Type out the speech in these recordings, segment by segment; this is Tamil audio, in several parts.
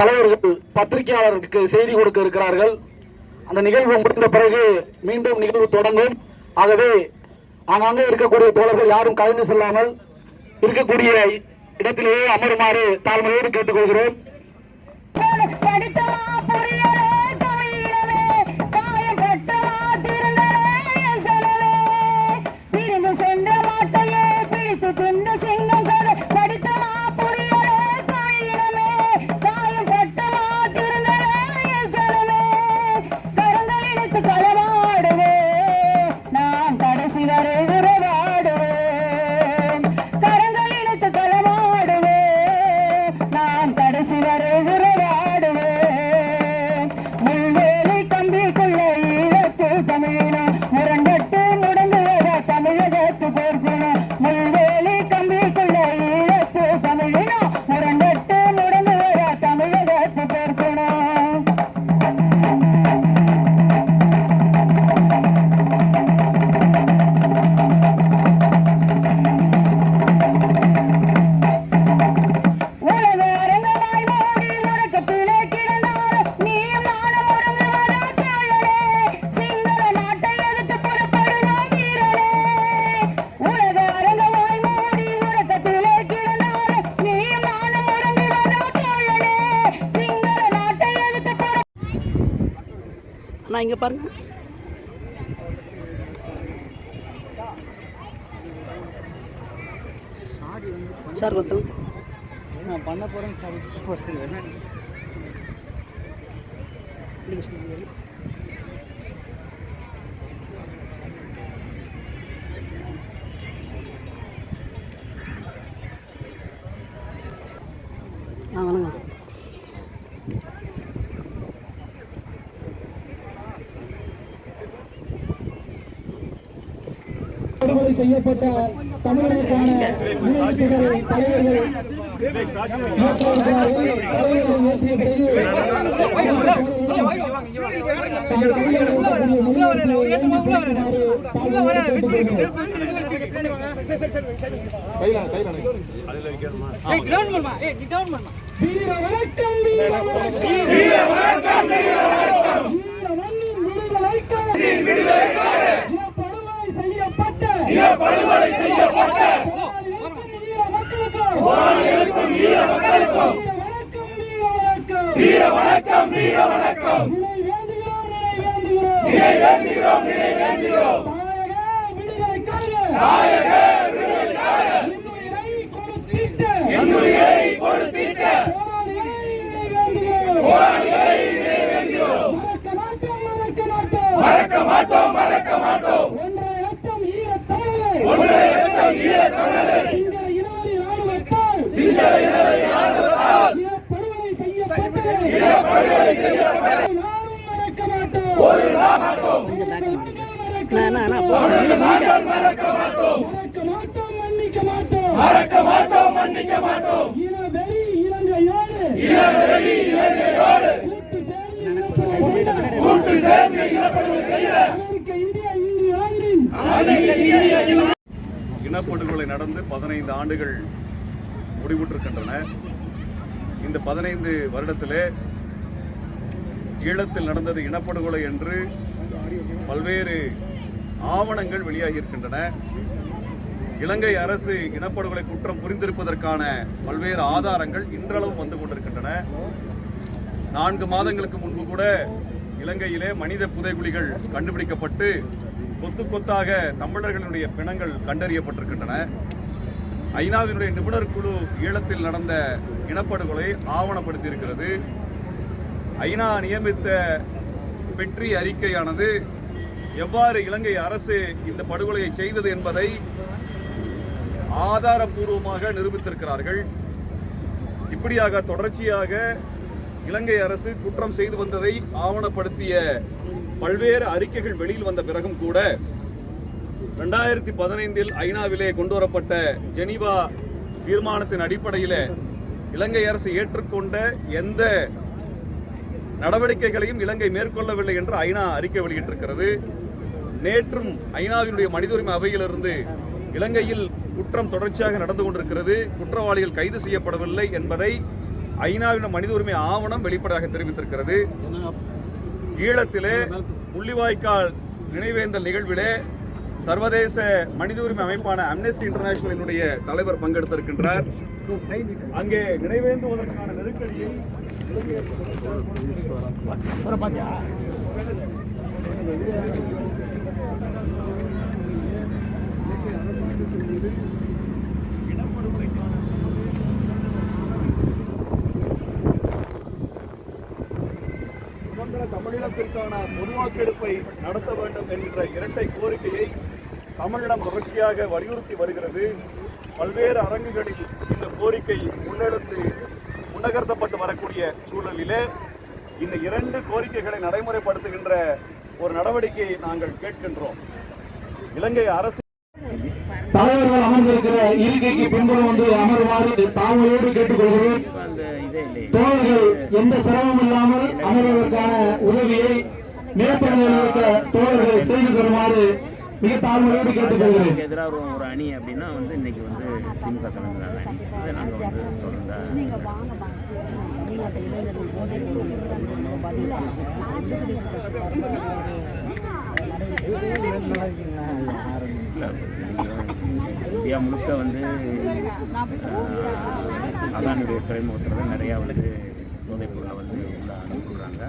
தலைவர்கள் பத்திரிகையாளர்களுக்கு செய்தி கொடுக்க இருக்கிறார்கள். அந்த நிகழ்வு முடிந்த பிறகு மீண்டும் நிகழ்வு தொடங்கும். ஆகவே ஆங்காங்கே இருக்கக்கூடிய தோழர்கள் யாரும் கலந்து செல்லாமல் இருக்கக்கூடிய இடத்திலேயே அமருமாறு தாழ்மையோடு கேட்டுக்கொள்கிறோம். அண்ணா இங்கே பாருங்க. சார் கொத்தல் நான் பண்ண போகிறேன் சார். ஆ வணக்கம். விடுதலை செய்யப்பட்ட தமிழர்களுக்கான நினைவு தலைவர்கள் ஏற்றிய பிறகு தங்கள் கையில் இருக்கக்கூடிய வீர வணக்கம் வீர வணக்கம் வீர வணக்கம் வீர வணக்கம் வீர படுகொலை செய்யப்பட்ட போராளிகளுக்கும் வீர மக்களுக்கும் வீர வணக்கம் வீர வணக்கம். நினை வேண்டுகிறோம் நினை வேண்டுகிறோம். நினை வேண்டுகிறோம் தாயக கொடுத்திட்ட. போராளிகளை நினை வேண்டுகிறோம். மறக்க மாட்டோம். மறக்க மாட்டோம் மறக்க மாட்டோம். மன்னிக்க மாட்டோம் இனவெறி இலங்கையோடு இனவெறி இலங்கையோடு கூட்டு சேர்ந்து செய்த அமெரிக்க இந்தியா இந்திய ஆய்வின் இனப்படுகொலை நடந்து பதினைந்து ஆண்டுகள் முடிவுற்றிருக்கின்றன. இந்த பதினைந்து வருடத்திலே ஈழத்தில் நடந்தது இனப்படுகொலை என்று பல்வேறு ஆவணங்கள் வெளியாகியிருக்கின்றன. இலங்கை அரசு இனப்படுகொலை குற்றம் புரிந்திருப்பதற்கான பல்வேறு ஆதாரங்கள் இன்றளவும் வந்து கொண்டிருக்கின்றன. நான்கு மாதங்களுக்கு முன்பு கூட இலங்கையிலே மனித புதைகுழிகள் கண்டுபிடிக்கப்பட்டு கொத்து கொத்தாக தமிழர்களுடைய பிணங்கள் கண்டறியப்பட்டிருக்கின்றன. ஐநாவினுடைய நிபுணர் குழு ஈழத்தில் நடந்த இனப்படுகொலை ஆவணப்படுத்தியிருக்கிறது. ஐநா நியமித்த வெற்றி அறிக்கையானது எவ்வாறு இலங்கை அரசு இந்த படுகொலையை செய்தது என்பதை ஆதாரபூர்வமாக நிரூபித்திருக்கிறார்கள். இப்படியாக தொடர்ச்சியாக இலங்கை அரசு குற்றம் செய்து வந்ததை ஆவணப்படுத்திய பல்வேறு அறிக்கைகள் வெளியில் வந்த பிறகும் கூட ரெண்டாயிரத்தி பதினைந்தில் ஐநாவிலே கொண்டு வரப்பட்ட ஜெனீவா தீர்மானத்தின் அடிப்படையில் இலங்கை அரசு ஏற்றுக்கொண்ட எந்த நடவடிக்கைகளையும் இலங்கை மேற்கொள்ளவில்லை என்று ஐநா அறிக்கை வெளியிட்டிருக்கிறது. நேற்றும் ஐநாவினுடைய மனித உரிமை அவையிலிருந்து இலங்கையில் குற்றம் தொடர்ச்சியாக நடந்து கொண்டிருக்கிறது. குற்றவாளிகள் கைது செய்யப்படவில்லை என்பதை ஐநாவின் மனித உரிமை ஆவணம் வெளிப்படையாக தெரிவித்திருக்கிறது. ஈழத்திலே புள்ளிவாய்க்கால் நினைவேந்தல் நிகழ்விலே சர்வதேச மனித உரிமை அமைப்பான அம்னெஸ்டி இன்டர்நேஷனலினுடைய தலைவர் பங்கெடுத்திருக்கின்றார். அங்கே நினைவேந்துவதற்கான நெருக்கடியை சுதந்திர தமிழீழத்திற்கான பொது வாக்கெடுப்பை நடத்த வேண்டும் என்கிற இரட்டை கோரிக்கையை தமிழிடம் தொடர்ச்சியாக வலியுறுத்தி வருகிறது. பல்வேறு அரங்குகளில் இந்த கோரிக்கை முன்னெடுத்து முன்னகர்த்தப்பட்டு வரக்கூடிய சூழலிலே இந்த இரண்டு கோரிக்கைகளை நடைமுறைப்படுத்துகின்ற ஒரு நடவடிக்கையை நாங்கள் கேட்கின்றோம். இலங்கை அரசு தலைவர்கள் அமர்ந்திருக்கிற இருக்கைக்கு பின்புறம் வந்து அமருமாறு தாழ்மையோடு கேட்டுக்கொள்கிறேன். தோழர்கள் எந்த சிரமம் இல்லாமல் அமர்வதற்கான உதவியை மேற்படியில் இருக்க தோழர்கள் செய்து தருமாறு மிக தாழ்மையோடு கேட்டுக்கொள்கிறேன். எதிராக ஒரு ஒரு அணி அப்படின்னா வந்து இன்னைக்கு வந்து திமுக தலைமையிலான அணி. அதை நாங்கள் வந்து தொடர்ந்து இந்தியா முழுக்க வந்து அதானுடைய துறைமுகத்தில் தான் நிறையா வந்து போதைப் பொருளை வந்து உள்ளே அனுப்பிடுறாங்க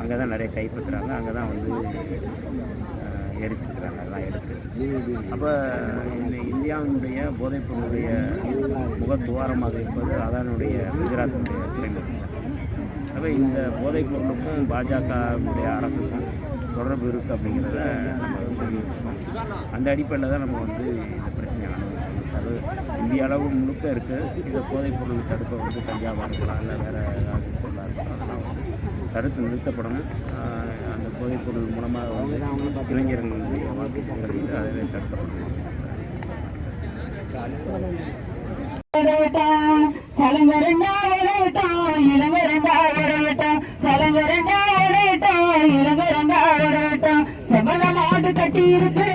அங்கே தான் நிறைய கைப்பற்றுறாங்க. அங்கே தான் வந்து எரிச்சிருக்கிறாங்க. அதெல்லாம் எடுத்து. அப்போ இந்த இந்தியாவினுடைய போதைப் பொருளுடைய முகத்துவாரமாக இருப்பது அதனுடைய குஜராத்தினுடைய துறைமுகம் அப்போ இந்த போதைப் பொருளுக்கும் பாஜகவுடைய அரசுக்கும் தொடர்பு இருக்குது அப்படிங்கிறத நம்ம சொல்லியிருக்கோம். அந்த அடிப்படையில் தான் நம்ம வந்து இந்த பிரச்சனையை அணுகிறோம் அது இந்திய அளவு முழுக்க இருக்குது இந்த போதைப் பொருள் தடுப்பை வந்து கஞ்சாவாக இருக்கலாம் இல்லை வேறு ஏதாவது பொருளாக இருக்கலாம் அதெல்லாம் வந்து தடுத்து நிறுத்தப்படணும். அந்த போதைப் பொருள் மூலமாக வந்து இளைஞர்களுடைய வாழ்க்கை சீரழிந்து அதை தடுக்கப்படணும். சலங்கரண்டா மாடு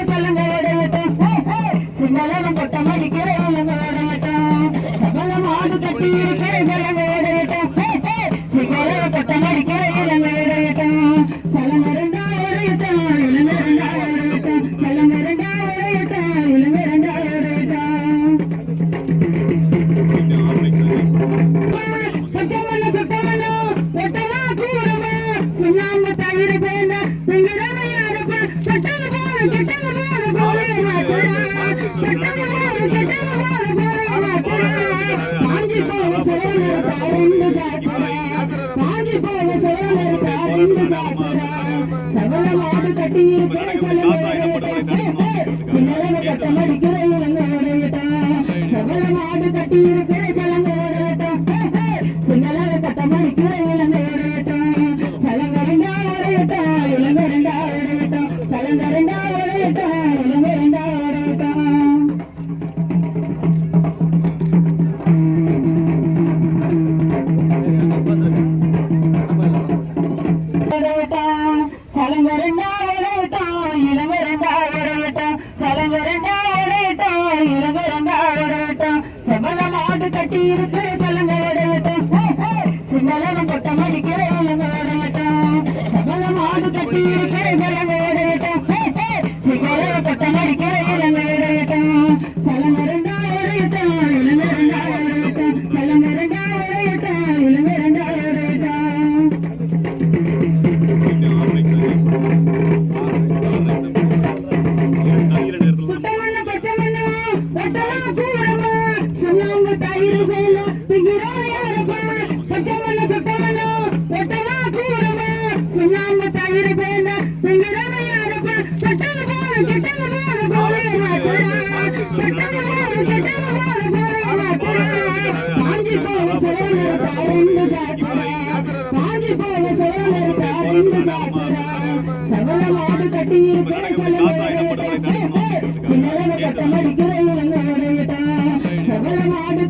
தாரண்டு சாத்தரா மாஞ்சி போல சிவனர் தாரண்டு சாத்தரா சவல மாடு கட்டி இருக்கிற சிங்களவ கட்டம் அடிக்கிற இளங்கோடையிட்டா சவல மாடு கட்டி இருக்கிற சலங்கோடையிட்டா சிங்களவ கட்டம் அடிக்கிற இளங்கோடையிட்டா சலங்கரண்டா உடையிட்டா இளங்கரண்டா உடையிட்டா சலங்கரண்டா மாடு கட்டி இருக்கிற சிங்களவ கட்டம் அடிக்கிற இளங்கோடையிட்டா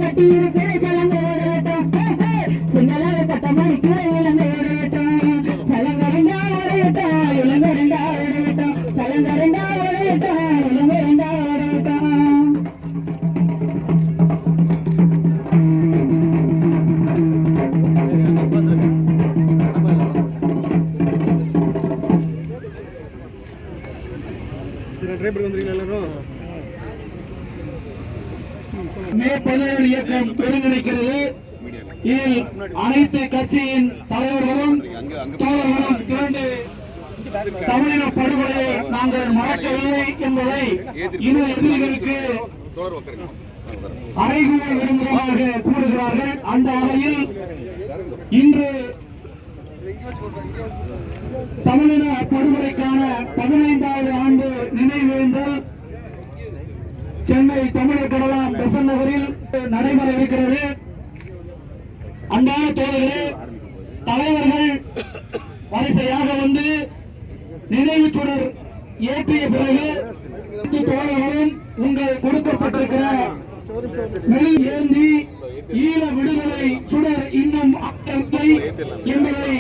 கட்டி இருக்கிற சலங்கோடையிட்டா சிங்களவ கட்டம் அடிக்கிற மே இயக்கம் ஒருங்கிணைக்கிறது. இதில் அனைத்து கட்சியின் தலைவர்களும் தோழர்களும் திரண்டு தமிழின படுகொலையை நாங்கள் மறக்கவில்லை என்பதை இன எதிரிகளுக்கு அறைகூற விரும்புவதாக கூறுகிறார்கள். அந்த வகையில் இன்று தமிழின படுகொலைக்கான பதினைந்தாவது ஆண்டு நினைவேந்தல் சென்னை தமிழர் கடலாம் பெசன் நகரில் நடைபெற இருக்கிறது. அன்பான தோழர்களே தலைவர்கள் வரிசையாக வந்து நினைவு சுடர் ஏற்றிய பிறகு தோழர்களும் உங்கள் கொடுக்கப்பட்டிருக்கிற ஏந்தி ஈழ விடுதலை சுடர் இன்னும் அக்கறை என்பதை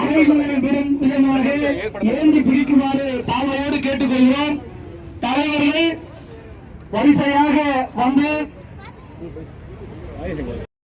அவைகளில் விதமாக ஏந்தி பிடிக்குமாறு தாழ்மையோடு கேட்டுக்கொள்கிறோம். தலைவர்கள் வரிசையாக வந்து